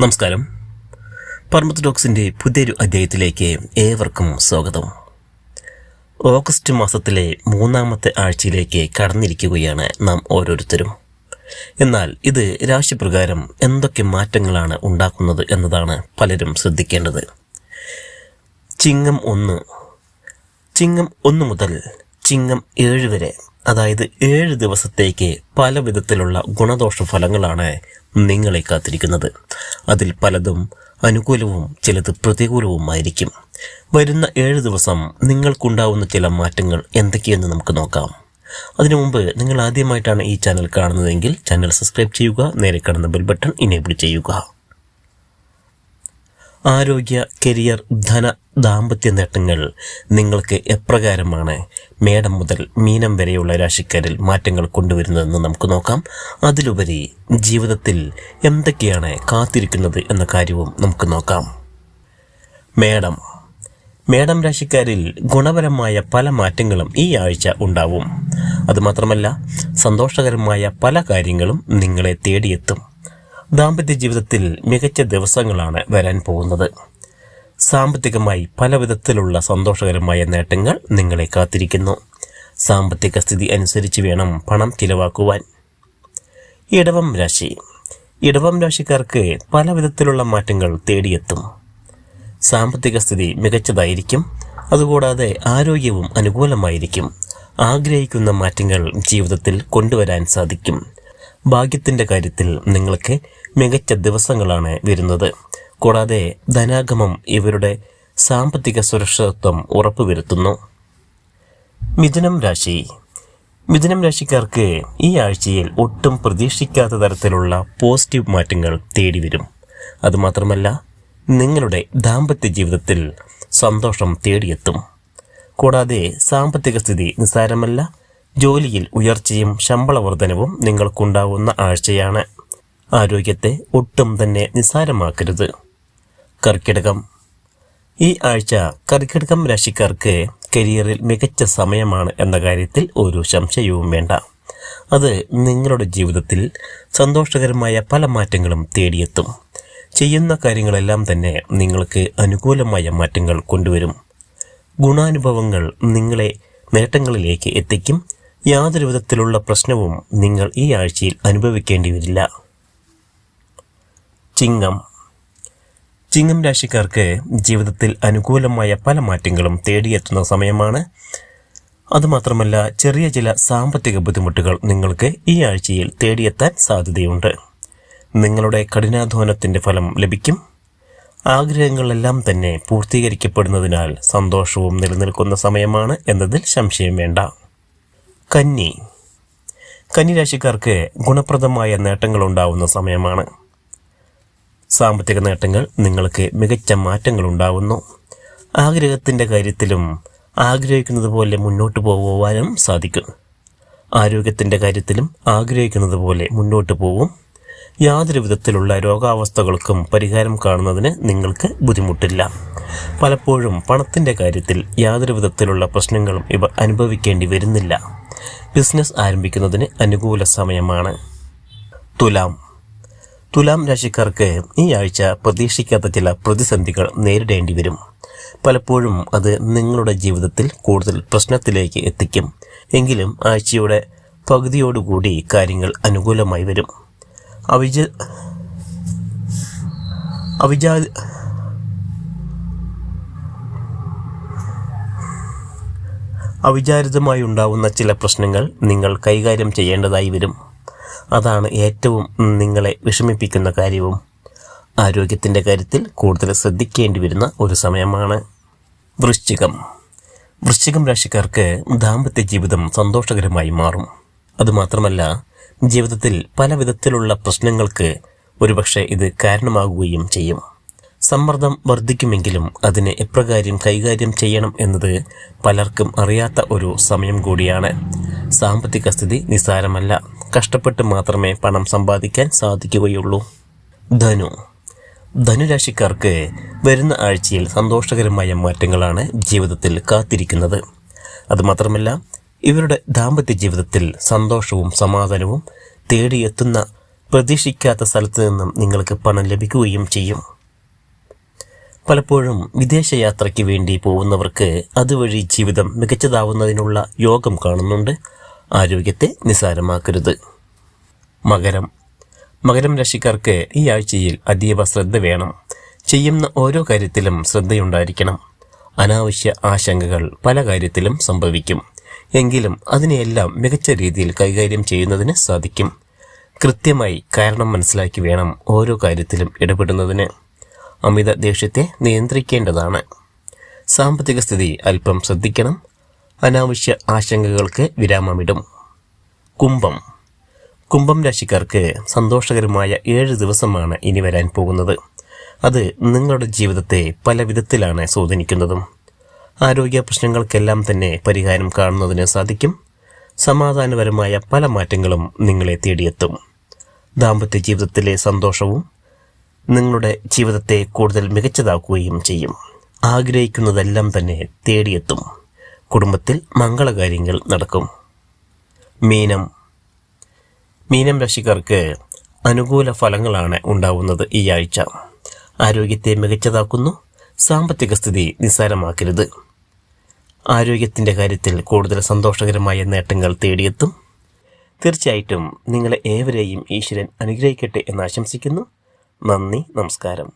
നമസ്കാരം. പർമത്തഡോക്സിന്റെ പുതിയൊരു അധ്യായത്തിലേക്ക് ഏവർക്കും സ്വാഗതം. ഓഗസ്റ്റ് മാസത്തിലെ മൂന്നാമത്തെ ആഴ്ചയിലേക്ക് കടന്നിരിക്കുകയാണ് നാം ഓരോരുത്തരും. എന്നാൽ ഇത് രാശിപ്രകാരം എന്തൊക്കെ മാറ്റങ്ങളാണ് ഉണ്ടാക്കുന്നത് എന്നതാണ് പലരും ശ്രദ്ധിക്കേണ്ടത്. ചിങ്ങം ഒന്ന്. ചിങ്ങം ഒന്ന് മുതൽ ചിങ്ങം ഏഴ് വരെ അതായത് ഏഴ് ദിവസത്തേക്ക് പല വിധത്തിലുള്ള ഗുണദോഷ ഫലങ്ങളാണ് നിങ്ങളെ കാത്തിരിക്കുന്നത്. അതിൽ പലതും അനുകൂലവും ചിലത് പ്രതികൂലവുമായിരിക്കും. വരുന്ന ഏഴ് ദിവസം നിങ്ങൾക്കുണ്ടാവുന്ന ചില മാറ്റങ്ങൾ എന്തൊക്കെയെന്ന് നമുക്ക് നോക്കാം. അതിനു മുമ്പ് നിങ്ങൾ ആദ്യമായിട്ടാണ് ഈ ചാനൽ കാണുന്നതെങ്കിൽ ചാനൽ സബ്സ്ക്രൈബ് ചെയ്യുക നേരെ കാണുന്ന ബെൽ ബട്ടൺ ഇനേബിൾ ചെയ്യുക. ആരോഗ്യ കരിയർ ധന ദാമ്പത്യ നേട്ടങ്ങൾ നിങ്ങൾക്ക് എപ്രകാരമാണ് മേടം മുതൽ മീനം വരെയുള്ള രാശിക്കാരിൽ മാറ്റങ്ങൾ കൊണ്ടുവരുന്നതെന്ന് നമുക്ക് നോക്കാം. അതിലുപരി ജീവിതത്തിൽ എന്തൊക്കെയാണ് കാത്തിരിക്കുന്നത് എന്ന കാര്യവും നമുക്ക് നോക്കാം. മേടം. മേടം രാശിക്കാരിൽ ഗുണപരമായ പല മാറ്റങ്ങളും ഈ ആഴ്ച ഉണ്ടാവും. അതുമാത്രമല്ല സന്തോഷകരമായ പല കാര്യങ്ങളും നിങ്ങളെ തേടിയെത്തും. ദാമ്പത്യ ജീവിതത്തിൽ മികച്ച ദിവസങ്ങളാണ് വരാൻ പോകുന്നത്. സാമ്പത്തികമായി പല വിധത്തിലുള്ള സന്തോഷകരമായ നേട്ടങ്ങൾ നിങ്ങളെ കാത്തിരിക്കുന്നു. സാമ്പത്തിക സ്ഥിതി അനുസരിച്ച് വേണം പണം ചിലവാക്കുവാൻ. ഇടവം രാശി. ഇടവം രാശിക്കാർക്ക് പല വിധത്തിലുള്ള മാറ്റങ്ങൾ തേടിയെത്തും. സാമ്പത്തിക സ്ഥിതി മികച്ചതായിരിക്കും. അതുകൂടാതെ ആരോഗ്യവും അനുകൂലമായിരിക്കും. ആഗ്രഹിക്കുന്ന മാറ്റങ്ങൾ ജീവിതത്തിൽ കൊണ്ടുവരാൻ സാധിക്കും. ഭാഗ്യത്തിന്റെ കാര്യത്തിൽ നിങ്ങൾക്ക് മികച്ച ദിവസങ്ങളാണ് വരുന്നത്. കൂടാതെ ധനാഗമം ഇവരുടെ സാമ്പത്തിക സുരക്ഷിതത്വം ഉറപ്പുവരുത്തുന്നു. മിഥുനം രാശി. മിഥുനം രാശിക്കാർക്ക് ഈ ആഴ്ചയിൽ ഒട്ടും പ്രതീക്ഷിക്കാത്ത തരത്തിലുള്ള പോസിറ്റീവ് മാറ്റങ്ങൾ തേടി വരും അതുമാത്രമല്ല നിങ്ങളുടെ ദാമ്പത്യ ജീവിതത്തിൽ സന്തോഷം തേടിയെത്തും. കൂടാതെ സാമ്പത്തിക സ്ഥിതി നിസ്സാരമല്ല ജോലിയിൽ ഉയർച്ചയും ശമ്പള വർധനവും നിങ്ങൾക്കുണ്ടാവുന്ന ആഴ്ചയാണ്. ആരോഗ്യത്തെ ഒട്ടും തന്നെ നിസ്സാരമാക്കരുത്. കർക്കിടകം. ഈ ആഴ്ച കർക്കിടകം രാശിക്കാർക്ക് കരിയറിൽ മികച്ച സമയമാണ് എന്ന കാര്യത്തിൽ ഒരു സംശയവും വേണ്ട. അത് നിങ്ങളുടെ ജീവിതത്തിൽ സന്തോഷകരമായ പല മാറ്റങ്ങളും തേടിയെത്തും. ചെയ്യുന്ന കാര്യങ്ങളെല്ലാം തന്നെ നിങ്ങൾക്ക് അനുകൂലമായ മാറ്റങ്ങൾ കൊണ്ടുവരും. ഗുണാനുഭവങ്ങൾ നിങ്ങളെ നേട്ടങ്ങളിലേക്ക് എത്തിക്കും. യാതൊരു വിധത്തിലുള്ള പ്രശ്നവും നിങ്ങൾ ഈ ആഴ്ചയിൽ അനുഭവിക്കേണ്ടി വരില്ല. ചിങ്ങം. ചിങ്ങം രാശിക്കാർക്ക് ജീവിതത്തിൽ അനുകൂലമായ പല മാറ്റങ്ങളും തേടിയെത്തുന്ന സമയമാണ്. അതുമാത്രമല്ല ചെറിയ ചില സാമ്പത്തിക ബുദ്ധിമുട്ടുകൾ നിങ്ങൾക്ക് ഈ ആഴ്ചയിൽ തേടിയെത്താൻ സാധ്യതയുണ്ട്. നിങ്ങളുടെ കഠിനാധ്വാനത്തിന്റെ ഫലം ലഭിക്കും. ആഗ്രഹങ്ങളെല്ലാം തന്നെ പൂർത്തീകരിക്കപ്പെടുന്നതിനാൽ സന്തോഷവും നിലനിൽക്കുന്ന സമയമാണ് എന്നതിൽ സംശയം വേണ്ട. കന്നി. കന്നി രാശിക്കാർക്ക് ഗുണപ്രദമായ നേട്ടങ്ങൾ ഉണ്ടാവുന്ന സമയമാണ്. സാമ്പത്തിക നേട്ടങ്ങൾ നിങ്ങൾക്ക് മികച്ച മാറ്റങ്ങൾ ഉണ്ടാവുന്നു ആഗ്രഹത്തിന്റെ കാര്യത്തിലും ആഗ്രഹിക്കുന്നത് പോലെ മുന്നോട്ട് പോകുവാനും സാധിക്കും. ആരോഗ്യത്തിന്റെ കാര്യത്തിലും ആഗ്രഹിക്കുന്നത് പോലെ മുന്നോട്ട് പോകും യാതൊരു വിധത്തിലുള്ള രോഗാവസ്ഥകൾക്കും പരിഹാരം കാണുന്നതിന് നിങ്ങൾക്ക് ബുദ്ധിമുട്ടില്ല. പലപ്പോഴും പണത്തിന്റെ കാര്യത്തിൽ യാതൊരു വിധത്തിലുള്ള പ്രശ്നങ്ങളും ഇവ അനുഭവിക്കേണ്ടി വരുന്നില്ല. ബിസിനസ് ആരംഭിക്കുന്നതിന് അനുകൂല സമയമാണ്. തുലാം. തുലാം രാശിക്കാർക്ക് ഈ ആഴ്ച പ്രതീക്ഷിക്കാത്ത ചില പ്രതിസന്ധികൾ നേരിടേണ്ടി വരും. പലപ്പോഴും അത് നിങ്ങളുടെ ജീവിതത്തിൽ കൂടുതൽ പ്രശ്നത്തിലേക്ക് എത്തിക്കും. എങ്കിലും ആഴ്ചയുടെ പകുതിയോടുകൂടി കാര്യങ്ങൾ അനുകൂലമായി വരും. അവിജ അവിജാ അവിചാരിതമായി ഉണ്ടാവുന്ന ചില പ്രശ്നങ്ങൾ നിങ്ങൾ കൈകാര്യം ചെയ്യേണ്ടതായി വരും. അതാണ് ഏറ്റവും നിങ്ങളെ വിഷമിപ്പിക്കുന്ന കാര്യവും. ആരോഗ്യത്തിന്റെ കാര്യത്തിൽ കൂടുതൽ ശ്രദ്ധിക്കേണ്ടി വരുന്ന ഒരു സമയമാണ് വൃശ്ചികം. വൃശ്ചികം രാശിക്കാർക്ക് ദാമ്പത്യ ജീവിതം സന്തോഷകരമായി മാറും. അതുമാത്രമല്ല ജീവിതത്തിൽ പല വിധത്തിലുള്ള പ്രശ്നങ്ങൾക്ക് ഒരുപക്ഷെ ഇത് കാരണമാകുകയും ചെയ്യും. സമ്മർദ്ദം വർദ്ധിക്കുമെങ്കിലും അതിനെ എപ്രകാര്യം കൈകാര്യം ചെയ്യണം എന്നത് പലർക്കും അറിയാത്ത ഒരു സമയം കൂടിയാണ്. സാമ്പത്തിക സ്ഥിതി നിസ്സാരമല്ല. കഷ്ടപ്പെട്ട് മാത്രമേ പണം സമ്പാദിക്കാൻ സാധിക്കുകയുള്ളൂ. ധനു. ധനുരാശിക്കാർക്ക് വരുന്ന ആഴ്ചയിൽ സന്തോഷകരമായ മാറ്റങ്ങളാണ് ജീവിതത്തിൽ കാത്തിരിക്കുന്നത്. അതുമാത്രമല്ല ഇവരുടെ ദാമ്പത്യ ജീവിതത്തിൽ സന്തോഷവും സമാധാനവും തേടിയെത്തുന്ന പ്രതീക്ഷിക്കാത്ത സ്ഥലത്ത് നിന്നും നിങ്ങൾക്ക് പണം ലഭിക്കുകയും ചെയ്യും. പലപ്പോഴും വിദേശയാത്രയ്ക്ക് വേണ്ടി പോകുന്നവർക്ക് അതുവഴി ജീവിതം മികച്ചതാവുന്നതിനുള്ള യോഗം കാണുന്നുണ്ട്. ആരോഗ്യത്തെ നിസാരമാക്കരുത് മകരം. മകരം രാശിക്കാർക്ക് ഈ ആഴ്ചയിൽ അതീവ ശ്രദ്ധ വേണം. ചെയ്യുന്ന ഓരോ കാര്യത്തിലും ശ്രദ്ധയുണ്ടായിരിക്കണം. അനാവശ്യ ആശങ്കകൾ പല കാര്യത്തിലും സംഭവിക്കും. എങ്കിലും അതിനെയെല്ലാം മികച്ച രീതിയിൽ കൈകാര്യം ചെയ്യുന്നതിന് സാധിക്കും. കൃത്യമായി കാരണം മനസ്സിലാക്കി വേണം ഓരോ കാര്യത്തിലും ഇടപെടുന്നതിന്. അമിത ദേഷ്യത്തെ നിയന്ത്രിക്കേണ്ടതാണ്. സാമ്പത്തിക സ്ഥിതി അല്പം ശ്രദ്ധിക്കണം. അനാവശ്യ ആശങ്കകൾക്ക് വിരാമമിടും. കുംഭം. കുംഭം രാശിക്കാർക്ക് സന്തോഷകരമായ ഏഴ് ദിവസമാണ് ഇനി വരാൻ പോകുന്നത്. അത് നിങ്ങളുടെ ജീവിതത്തെ പല വിധത്തിലാണ് സ്വാധീനിക്കുന്നതും. ആരോഗ്യ പ്രശ്നങ്ങൾക്കെല്ലാം തന്നെ പരിഹാരം കാണുന്നതിന് സാധിക്കും. സമാധാനപരമായ പല മാറ്റങ്ങളും നിങ്ങളെ തേടിയെത്തും. ദാമ്പത്യ ജീവിതത്തിലെ സന്തോഷവും നിങ്ങളുടെ ജീവിതത്തെ കൂടുതൽ മികച്ചതാക്കുകയും ചെയ്യും. ആഗ്രഹിക്കുന്നതെല്ലാം തന്നെ തേടിയെത്തും. കുടുംബത്തിൽ മംഗളകാര്യങ്ങൾ നടക്കും. മീനം. മീനം രാശിക്കാർക്ക് അനുകൂല ഫലങ്ങളാണ് ഉണ്ടാവുന്നത് ഈ ആഴ്ച. ആരോഗ്യത്തെ മികച്ചതാക്കുന്നു സാമ്പത്തിക സ്ഥിതി നിസ്സാരമാക്കരുത്. ആരോഗ്യത്തിന്റെ കാര്യത്തിൽ കൂടുതൽ സന്തോഷകരമായ നേട്ടങ്ങൾ തേടിയെത്തും. തീർച്ചയായിട്ടും നിങ്ങളെ ഏവരെയും ഈശ്വരൻ അനുഗ്രഹിക്കട്ടെ എന്ന് ആശംസിക്കുന്നു. നന്ദി നമസ്കാരം.